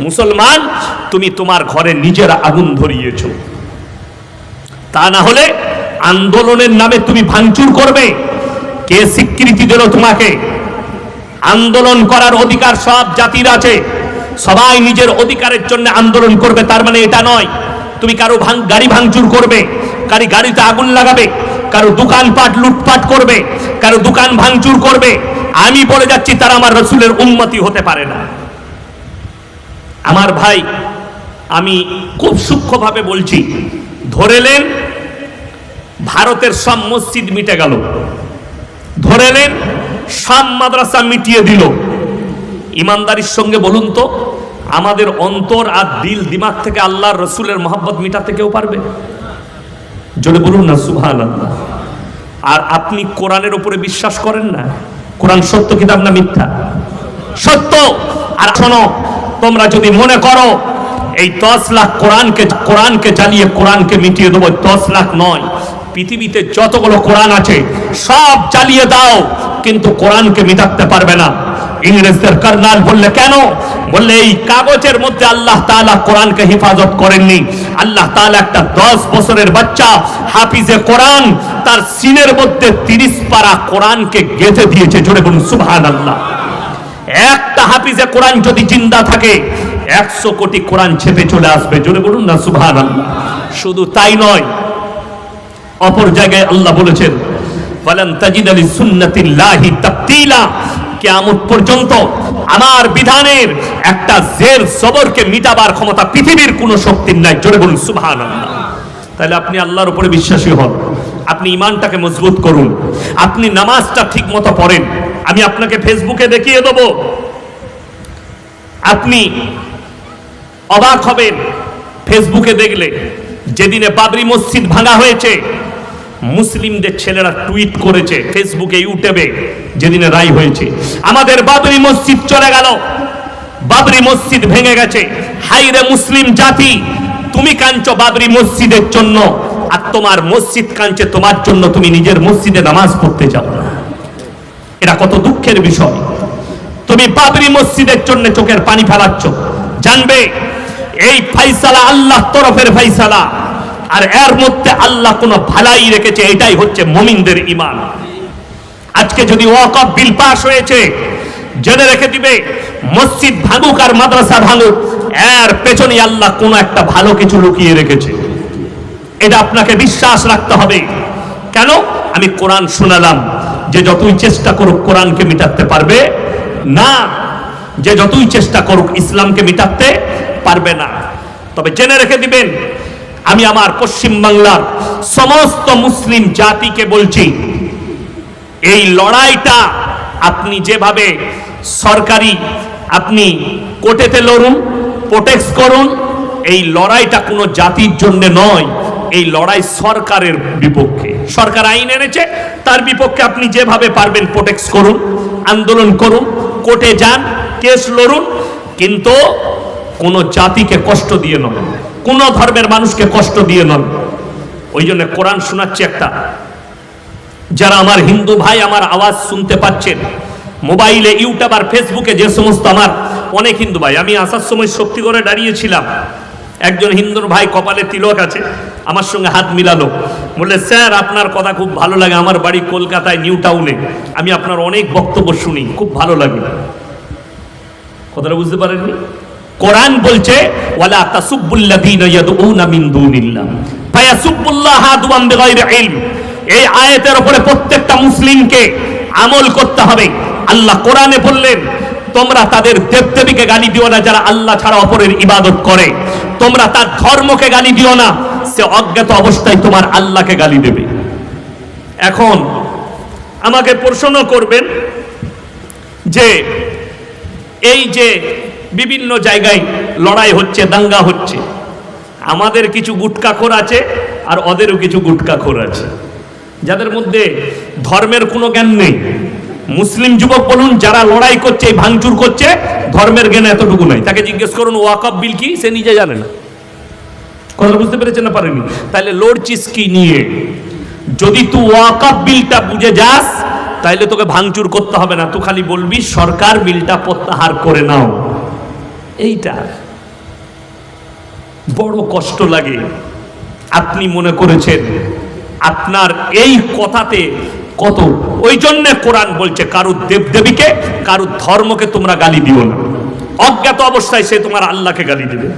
মুসলমান, তুমি তোমার ঘরে নিজের আগুন ধরিয়েছ। তা না হলে আন্দোলনের নামে তুমি ভাঙচুর করবে। কে স্বীকৃতি দিল তোমাকে? আন্দোলন করার অধিকার সব জাতির আছে। সবাই নিজের অধিকারের জন্য আন্দোলন করবে, তার মানে এটা নয়। তুমি কারও গাড়ি ভাঙচুর করবে, কারি গাড়িতে আগুন লাগাবে, কারও দোকানপাট লুটপাট করবে, কারও দোকান ভাঙচুর করবে। আমি বলে যাচ্ছি, তারা আমার রসুলের উন্মতি হতে পারে না। আমার ভাই, আমি খুব সূক্ষ্মভাবে বলছি ধরেলেন ভারতের সব মসজিদ মিটে গেল। ধরেলেন সব মাদ্রাসা মিটিয়ে দিল। ইমানদারির সঙ্গে বলুন তো, আমাদের অন্তর আর দিল দিমাগ থেকে আল্লাহর রসুলের মোহাম্মত মিটাতে কেউ পারবে? জোরে বলুন না আল্লাহ আর আপনি কোরআনের উপরে বিশ্বাস করেন না? কোরআন সত্য কিতাব না মিথ্যা? সত্য! আর শোনো তোমরা যদি মনে করো, এই দশ লাখ কোরআনকে কোরআনকে জ্বালিয়ে কোরআনকে মিটিয়ে দেবো, দশ লাখ নয়। পৃথিবীতে যতগুলো কোরআন আছে, সব জ্বালিয়ে দাও, কিন্তু কোরআনকে মিটাতে পারবে না। ইংরেজদের কর্নাল বললে কেন? বললে, এই কাগজের মধ্যে আল্লাহ তাআলা কোরআনকে হেফাজত করেননি। আল্লাহ তালা একটা দশ বছরের বাচ্চা, হাফিজে কোরআন, তার সিনের মধ্যে তিরিশ পারা কোরআনকে গেঁথে দিয়েছে। জোরে বলুন সুবহান আল্লাহ একটা হাফিজে কোরআন যদি জিন্দা থাকে, একশো কোটি কোরআন ছেপে চলে আসবে। জোরে বলুন না আল্লাহ শুধু তাই নয়, অপর জায়গায় আল্লাহ বলেছেন, ফালান তাজিদ আলি সুন্নাতিল্লাহি তাবতিলা। কিয়ামত পর্যন্ত আমার বিধানের একটা জের সবরকে মিটাবার ক্ষমতা পৃথিবীর কোনো শক্তির নাই। জোরে বলুন, সুবহানাল্লাহ। তাহলে আপনি আল্লাহর উপরে বিশ্বাসী হন। আপনি ইমানটাকে মজবুত করুন। আপনি নামাজটা ঠিক মতো পড়েন। আমি আপনাকে ফেসবুকে দেখিয়ে দেবো। আপনি অবাক হবেন ফেসবুকে দেখলে, যেদিনে বাবরি মসজিদ ভাঙা হয়েছে, মুসলিমদের ছেলেরা টুইট করেছে ফেসবুকে ইউটিউবে, যেদিনে রায় হয়েছে। আমাদের বাবরি মসজিদ চলে গেল। বাবরি মসজিদ ভেঙে গেছে। হাইরে মুসলিম জাতি, তুমি কাঁদছো বাবরি মসজিদের জন্য। আর তোমার মসজিদ কাঁদছে তোমার জন্য। তুমি নিজের মসজিদে নামাজ পড়তে যাও না। এটা কত দুঃখের বিষয়। তুমি বাবরি মসজিদের জন্য চোখের পানি ফেলাচ্ছ। জানবে, এই ফাইসালা আল্লাহ তরফের ফাইসালা আর এর মধ্যে আল্লাহ কোনো ভালাই রেখেছে, এটাই হচ্ছে মমিনদের ইমান আজকে যদি ওয়াকফ বিল পাস হয়েছে, জেনে রেখে দিবে, মসজিদ ভাঙুক আর মাদ্রাসা ভাঙুক, এর পেছনে আল্লাহ কোনো একটা ভালো কিছু লুকিয়ে রেখেছে। এটা আপনাকে বিশ্বাস রাখতে হবে। কেন? আমি কোরআন শোনালাম। যে যতই চেষ্টা করুক কোরআনকে মিটাতে পারবে না, যে যতই চেষ্টা করুক ইসলামকে মিটাতে পারবে না। তবে জেনে রেখে দিবেন, আমি আমার পশ্চিম বাংলার সমস্ত মুসলিম জাতিকে বলছি, এই লড়াইটা আপনি যেভাবে সরকারি আপনি কোটেতে লড়ুন, প্রোটেক্ট করুন, এই লড়াইটা কোনো জাতির জন্য নয়, এই লড়াই সরকারের বিপক্ষে। সরকার আইন এনেছে, তার বিপক্ষে আপনি যেভাবে পারবেন প্রোটেক্ট করুন, আন্দোলন করুন, কোর্টে যান, কেস লড়ুন, কিন্তু কোনো জাতিকে কষ্ট দিয়ে নয় কোনো ধর্মের মানুষকে কষ্ট দিয়ে নন। ওই জন্য কোরআন শোনাচ্ছি একটা। যারা আমার হিন্দু ভাই আমার আওয়াজ শুনতে পাচ্ছেন, মোবাইলে, ইউটিউব আর ফেসবুকে যে সমস্ত আমার অনেক হিন্দু ভাই, আমি আসার সময় শক্তি করে দাঁড়িয়েছিলাম। একজন হিন্দুর ভাই কপালে তিলক আছে, আমার সঙ্গে হাত মিলালো। বললে স্যার, আপনার কথা খুব ভালো লাগে। আমার বাড়ি কলকাতায়, নিউ টাউনে। আমি আপনার অনেক বক্তব্য শুনি। খুব ভালো লাগে। কথাটা বুঝতে পারেননি? কোরআন বলছে, ওয়ালা তাসুব্বুল্লাযীনা ইয়াদউনা মিন দুনিল্লাহ। ফায়াসুব্বুল্লাহ আদওয়ান বিগাইরি ইলম। এই আয়াতের উপরে প্রত্যেকটা মুসলিমকে আমল করতে হবে। আল্লাহ কোরআনে বললেন, তোমরা তাদের দেবদেবীকে গালি দিও না যারা আল্লাহ ছাড়া অপরের ইবাদত করে। তোমরা তার ধর্মকে গালি দিও না। সে অজ্ঞাত অবস্থায় তোমার আল্লাহকে গালি দেবে। এখন আমাকে প্রশ্ন করবেন যে, এই যে বিভিন্ন জায়গায় লড়াই হচ্ছে, দাঙ্গা হচ্ছে, আমাদের কিছু গুটকাখোর আছে আর ওদেরও কিছু গুটকাখোর আছে। যাদের মধ্যে ধর্মের কোনো জ্ঞান নেই। মুসলিম যুবক বলুন, যারা লড়াই করছে, ভাঙচুর করছে, ধর্মের জ্ঞান এতটুকু নাই। তাকে জিজ্ঞেস করুন, ওয়াকফ বিল কি? সে নিজে জানে না। কথা বুঝতে পেরেছেন না পারেনি তাহলে লড়ছিস কি নিয়ে? যদি তুই ওয়াকফ বিলটা বুঝে যাস, তাইলে তোকে ভাঙচুর করতে হবে না। তুই খালি বলবি, সরকার বিলটা প্রত্যাহার করে নাও। এইটা বড় কষ্ট লাগে। আপনি মনে করেছেন, আপনার এই কথাতে কত? ওই জন্যে কোরআন বলছে, কারুর দেবদেবীকে, কারুর ধর্মকে তোমরা গালি দিও না। অজ্ঞাত অবস্থায় সে তোমার আল্লাহকে গালি দেবে।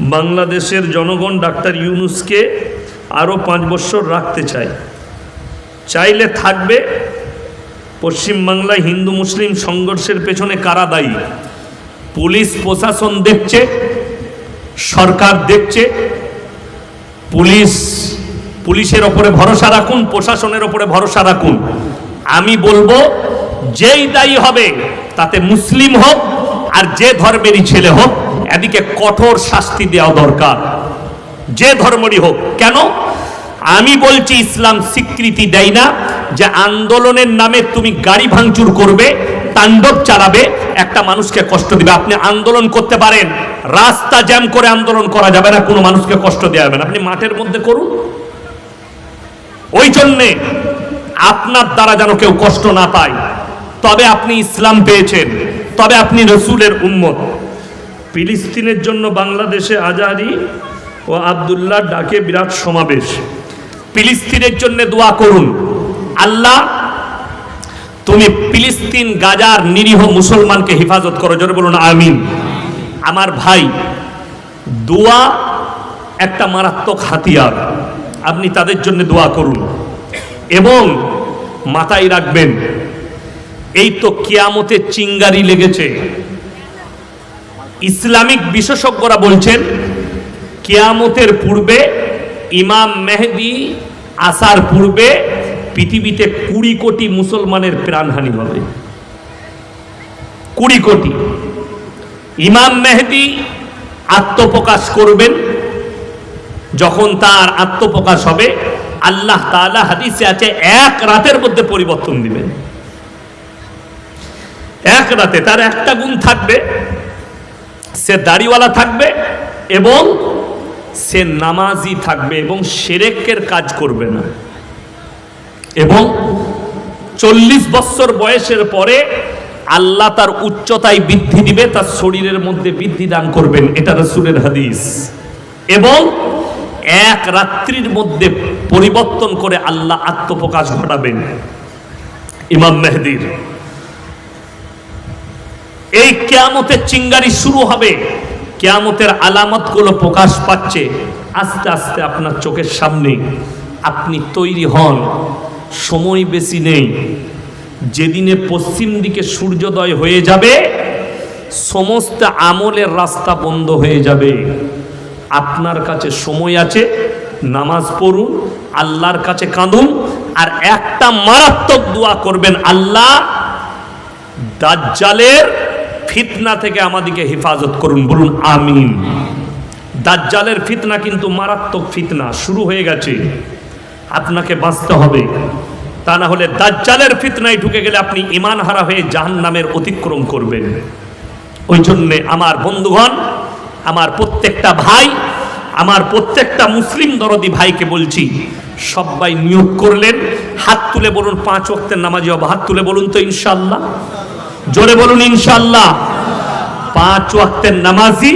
বাংলাদেশের জনগণ ডাক্তার ইউনুসকে আরও পাঁচ বছর রাখতে চায়। চাইলে থাকবে পশ্চিমবাংলায় হিন্দু মুসলিম সংঘর্ষের পেছনে কারা দায়ী? পুলিশ প্রশাসন দেখছে, সরকার দেখছে, পুলিশ, পুলিশের ওপরে ভরসা রাখুন, প্রশাসনের ওপরে ভরসা রাখুন। আমি বলব, যেই দায়ী হবে, তাতে মুসলিম হোক আর যে ধর্মেরই ছেলে হোক, এদিকে কঠোর শাস্তি দেওয়া দরকার। যে ধর্মেরই হোক, কেন? আমি বলছি, ইসলাম স্বীকৃতি দেয় না যে আন্দোলনের নামে তুমি গাড়ি ভাঙচুর করবে, তাণ্ডব চালাবে, একটা মানুষকে কষ্ট দিবে। আপনি আন্দোলন করতে পারেন, রাস্তা জ্যাম করে আন্দোলন করা যাবে না, কোনো মানুষকে কষ্ট দেওয়া যাবে না। আপনি মাঠের মধ্যে করুন। ওই জন্যে আপনার দ্বারা যেন কেউ কষ্ট না পায়, তবে আপনি ইসলাম পেয়েছেন। তবে আপনি রসুলের উম্মত। ফিলিস্তিনের জন্য বাংলাদেশে আজারি ও আবদুল্লাহ ডাকে বিরাট সমাবেশ। ফিলিস্তিনের জন্য দোয়া করুন। আল্লাহ, তুমি ফিলিস্তিন গাজার নিরীহ মুসলমানকে হেফাজত করো। জোরে বলুন, আমিন। আমার ভাই, দোয়া একটা মারাত্মক হাতিয়ার। আপনি তাদের জন্য দোয়া করুন। এবং মাথায় রাখবেন এই তো কিয়ামতের চিঙ্গারি লেগেছে। ইসলামিক বিশেষজ্ঞরা বলছেন, কিয়ামতের পূর্বে ইমাম মেহেদি আসার পূর্বে পৃথিবীতে কুড়ি কোটি মুসলমানের প্রাণহানি হবে। কুড়ি কোটি। ইমাম মেহেদি আত্মপ্রকাশ করবেন, যখন তার আত্মপ্রকাশ হবে, আল্লাহ তাআলা হাদিসে আছে, এক রাতের মধ্যে পরিবর্তন দিবেন। এক রাতে তার একটা গুণ থাকবে, সে দাড়িওয়ালা থাকবে এবং সে নামাজি থাকবে এবং সেরেকের কাজ করবে না। এবং চল্লিশ বছর বয়সের পরে আল্লাহ তার উচ্চতায় বৃদ্ধি দিবে, তার শরীরের মধ্যে বৃদ্ধি দান করবেন, এটা রসুলের হাদিস। এবং এক রাত্রির মধ্যে পরিবর্তন করে আল্লাহ আত্মপ্রকাশ ঘটাবেন। ইমাম মেহদির এই কেয়ামতের চিঙ্গারি শুরু হবে। কেয়ামতের আলামতগুলো প্রকাশ পাচ্ছে আস্তে আস্তে আপনার চোখের সামনে। আপনি তৈরি হন, সময় বেশি নেই। যেদিনে পশ্চিম দিকে সূর্যোদয় হয়ে যাবে, সমস্ত আমলের রাস্তা বন্ধ হয়ে যাবে। আপনার কাছে সময় আছে, নামাজ পড়ুন, আল্লাহর কাছে কাঁদুন, আর একটা মারাত্মক দোয়া করবেন, আল্লাহ, দাজ্জালের ফিতনা থেকে আমাদেরকে হেফাজত করুন, বলুন আমিন। দাজ্জালের ফিতনা কিন্তু মারাত্মক ফিতনা, শুরু হয়ে গেছে। আপনাকে বাঁচতে হবে। তা না হলে দাজ্জালের ফিতনায় ঢুকে গেলে আপনি ইমান হারা হয়ে জাহান নামের অতিক্রম করবেন। ওই জন্যে আমার বন্ধুগণ, আমার প্রত্যেকটা ভাই, আমার প্রত্যেকটা মুসলিম দরদি ভাইকে বলছি, সবাই নিয়োগ করলেন। হাত তুলে বলুন, পাঁচ ওয়াক্তের নামাজি হব হাত তুলে বলুন তো ইনশাল্লাহ জোরে বলুন ইনশাল্লাহ পাঁচ ওয়াক্তের নামাজি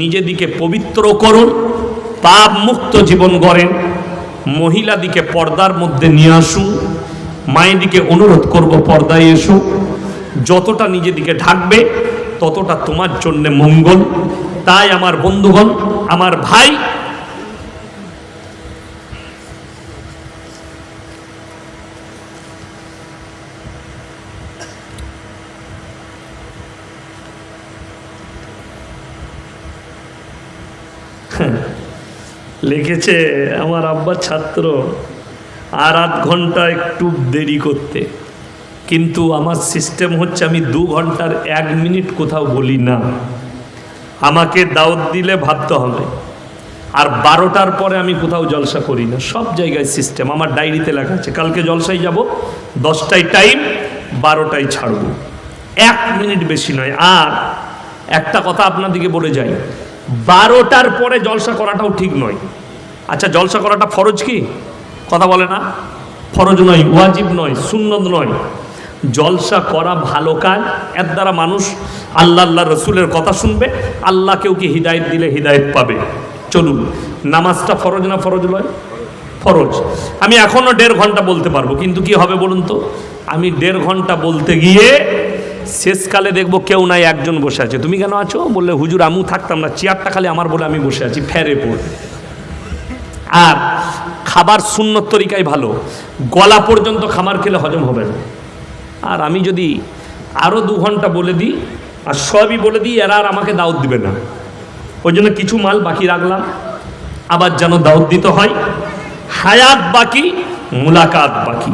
নিজেদিকে পবিত্র করুন, পাপ মুক্ত জীবন গড়েন মহিলাদিকে পর্দার মধ্যে নিয়ে আসুন মায়েদিকে অনুরোধ করব পর্দায় এসো। যতটা নিজেদিকে ঢাকবে, ততটা তোমার জন্য মঙ্গল। তাই আমার বন্ধুগণ, আমার ভাই লিখেছে আমার আব্বার ছাত্র আর আধ ঘণ্টা একটু দেরি করতে। কিন্তু আমার সিস্টেম হচ্ছে আমি দু ঘণ্টার এক মিনিট কোথাও বলি না। আমাকে দাওয়াত দিলে ভাবতে হবে। আর বারোটার পরে আমি কোথাও জলসা করি না। সব জায়গায় সিস্টেম আমার ডায়েরিতে লেখা আছে, কালকে জলসায় যাব, দশটায় টাইম বারোটায় ছাড়ব। এক মিনিট বেশি নয়। আর একটা কথা আপনাদেরকে বলে যাই। বারোটার পরে জলসা করাটাও ঠিক নয়। আচ্ছা জলসা করাটা ফরজ কি? কথা বলে না। ফরজ নয়, ওয়াজিব নয়, সুন্নত নয়। জলসা করা ভালো কাজ, এর দ্বারা মানুষ আল্লাহ আল্লাহ রসুলের কথা শুনবে আল্লাহ কেউ কি হৃদায়ত দিলে হৃদায়ত পাবে। চলুন, নামাজটা ফরজ না ফরজ নয়? ফরজ। আমি এখনও দেড় ঘণ্টা বলতে পারব, কিন্তু কি হবে বলুন তো? আমি দেড় ঘণ্টা বলতে গিয়ে শেষকালে দেখব কেউ নাই, একজন বসে আছে। তুমি কেন আছো? বললে, হুজুর, আমিও থাকতাম না। চেয়ারটা খালি আমার বলে আমি বসে আছি ফেরে পড়ে। আর খাবার শূন্যর তরিকায় ভালো। গলা পর্যন্ত খাবার খেলে হজম হবে না। আর আমি যদি আরও দু ঘণ্টা বলে দিই, আর সবই বলে দিই, এরা আর আমাকে দাওয়াত দিবে না। ওই জন্য কিছু মাল বাকি রাখলাম। আবার যেন দাওয়াত দিতে হয়। হায়াত বাকি, মুলাকাত বাকি।